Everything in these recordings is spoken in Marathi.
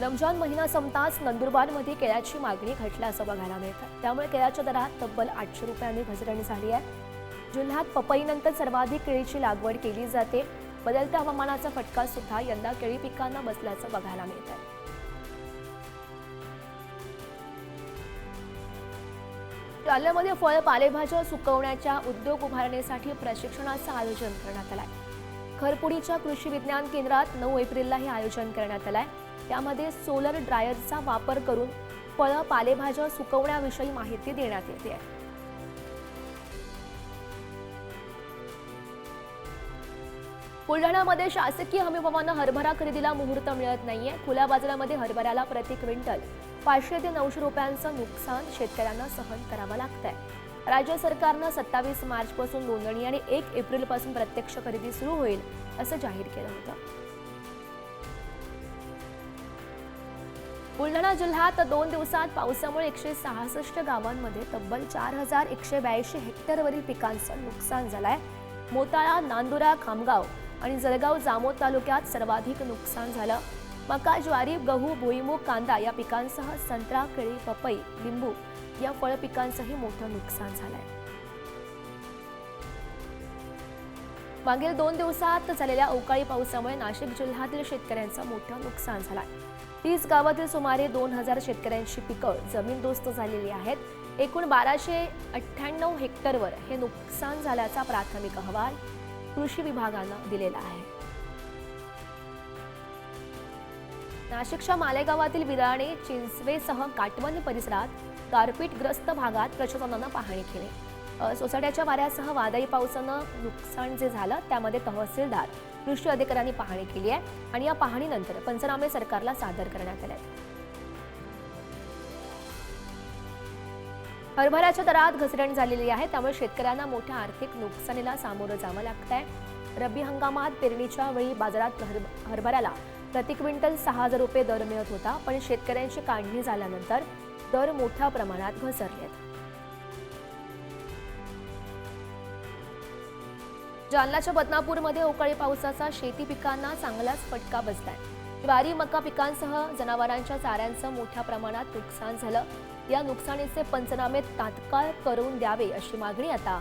रमजान महिना संपताच नंदुरबारमध्ये केळ्याची मागणी घटल्याचं बघायला मिळतं. त्यामुळे केळ्याच्या दरात तब्बल आठशे रुपयांनी घसरण झाली आहे. जिल्ह्यात पपईनंतर सर्वाधिक केळीची लागवड केली जाते. बदलत्या हवामानाचा फटका सुद्धा यंदा केळी पिकांना बसल्याचं बघायला मिळत आहे जालन्यामध्ये फळ पालेभाज्या सुकवण्याच्या उद्योग उभारणीसाठी प्रशिक्षणाचं आयोजन करण्यात आलं आहे खरपुडीच्या कृषी विज्ञान केंद्रात नऊ एप्रिलला हे आयोजन करण्यात आलं आहे त्यामध्ये सोलर ड्रायरचा वापर करून फळं पालेभाज्या सुकवण्याविषयी माहिती देण्यात येते. आहे बुलढाण्यामध्ये शासकीय हमीभावानं हरभरा खरेदीला मुहूर्त मिळत नाहीये. खुल्या बाजारामध्ये हरभऱ्याला प्रति क्विंटल पाचशे ते नऊशे रुपयांचं नुकसान शेतकऱ्यांना सहन करावं लागतंय. राज्य सरकारनं सत्तावीस मार्चपासून नोंदणी आणि एक एप्रिलपासून प्रत्यक्ष खरेदी सुरू होईल असं जाहीर केलं होतं. बुलढाणा जिल्ह्यात दोन दिवसात पावसामुळे एकशे सहासष्ट गावांमध्ये तब्बल चार हजार एकशे ब्याऐंशी हेक्टरवरील पिकांचं नुकसान झालं आहे मोताळा नांदुरा खामगाव आणि जळगाव जामोद तालुक्यात सर्वाधिक नुकसान झालं. मका ज्वारी गहू भुईमूग कांदा या पिकांसह संत्रा केळी पपई लिंबू या फळ पिकांचंही मोठं नुकसान झालं आहे मागील दोन दिवसात झालेल्या अवकाळी पावसामुळे नाशिक जिल्ह्यातील शेतकऱ्यांचं मोठं नुकसान झालंय. तीस गावातील सुमारे दोन हजार शेतकऱ्यांची पिकं जमीनदोस्त झालेली आहेत. एकूण बाराशे अठ्ठ्याण्णव हेक्टरवर हे नुकसान झाल्याचा प्राथमिक अहवाल कृषी विभागानं दिलेला आहे. नाशिकच्या मालेगावातील विराणे चिंचवेसह काटवन परिसरात गारपीटग्रस्त भागात प्रशासनानं पाहणी केली. सोसाट्याच्या वाऱ्यासह वादळी पावसानं नुकसान जे झालं त्यामध्ये तहसीलदार कृषी अधिकाऱ्यांनी पाहणी केली आहे आणि या पाहणीनंतर पंचनामे सरकारला सादर करण्यात आले आहेत. हरभऱ्याच्या दरात घसरण झालेली आहे त्यामुळे शेतकऱ्यांना मोठ्या आर्थिक नुकसानीला सामोरं जावं लागत आहे रब्बी हंगामात पेरणीच्या वेळी बाजारात हर- हरभऱ्याला प्रति क्विंटल सहा हजार रुपये दर मिळत होता पण शेतकऱ्यांची काढणी झाल्यानंतर दर मोठ्या प्रमाणात घसरले आहेत जालनाच्या बदनापूरमध्ये अवकाळी पावसाचा शेती पिकांना चांगलाच फटका बसलाय. ज्वारी मका पिकांसह जनावरांच्या चाऱ्यांचं मोठ्या प्रमाणात नुकसान झालं. या नुकसानीचे पंचनामे तात्काळ करून द्यावे अशी मागणी आता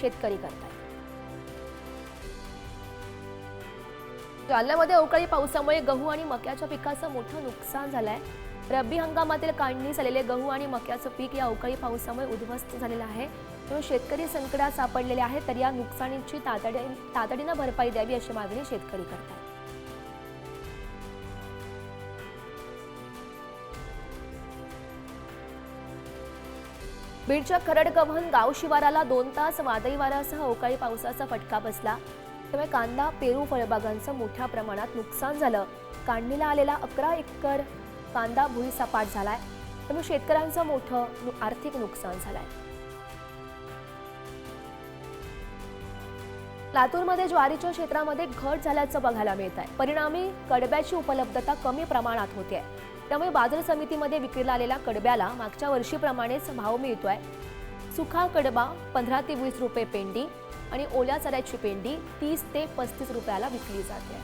शेतकरी करतात जालन्यामध्ये अवकाळी पावसामुळे गहू आणि मक्याच्या पिकाचं मोठं नुकसान झालंय. रब्बी हंगामातील काढणी झालेले गहू आणि मक्याचं पीक या अवकाळी पावसामुळे उद्ध्वस्त झालेलं आहे. म्हणून शेतकरी संकटात सापडलेले आहेत तर या नुकसानीची तातडी तातडीनं भरपाई द्यावी अशी मागणी शेतकरी करतात. बीडच्या खरडगव्हण गाव शिवाराला दोन तास वादळी वाऱ्यासह अवकाळी पावसाचा फटका बसला. त्यामुळे कांदा पेरू फळबागांचं मोठ्या प्रमाणात नुकसान झालं. काढणीला आलेला अकरा एकर कांदा भुईसपाट झालाय. त्यामुळे शेतकऱ्यांचं मोठं आर्थिक नुकसान झालंय. लातूरमध्ये ज्वारीच्या क्षेत्रामध्ये घट झाल्याचं बघायला मिळत आहे परिणामी कडब्याची उपलब्धता कमी प्रमाणात होते त्यामुळे बाजार समितीमध्ये विक्रीला आलेल्या कडब्याला मागच्या वर्षीप्रमाणेच भाव मिळतोय. सुखा कडबा पंधरा ते वीस रुपये पेंडी आणि ओल्या चऱ्याची पेंडी तीस ते पस्तीस रुपयाला विकली जाते.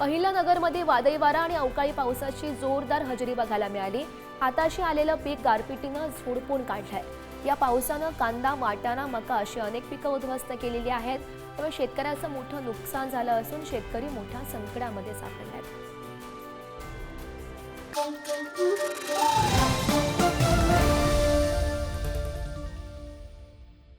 अहिल्यानगरमध्ये वादळी वारा आणि अवकाळी पावसाची जोरदार हजेरी बघायला मिळाली. हाताशी आलेलं पीक गारपिटीनं झोडपून काढलंय. या पावसानं कांदा वाटाणा मका अशी अनेक पिकं उद्ध्वस्त केलेली आहेत. त्यामुळे शेतकऱ्याचं मोठं नुकसान झालं असून शेतकरी मोठ्या संकटामध्ये सापडले आहेत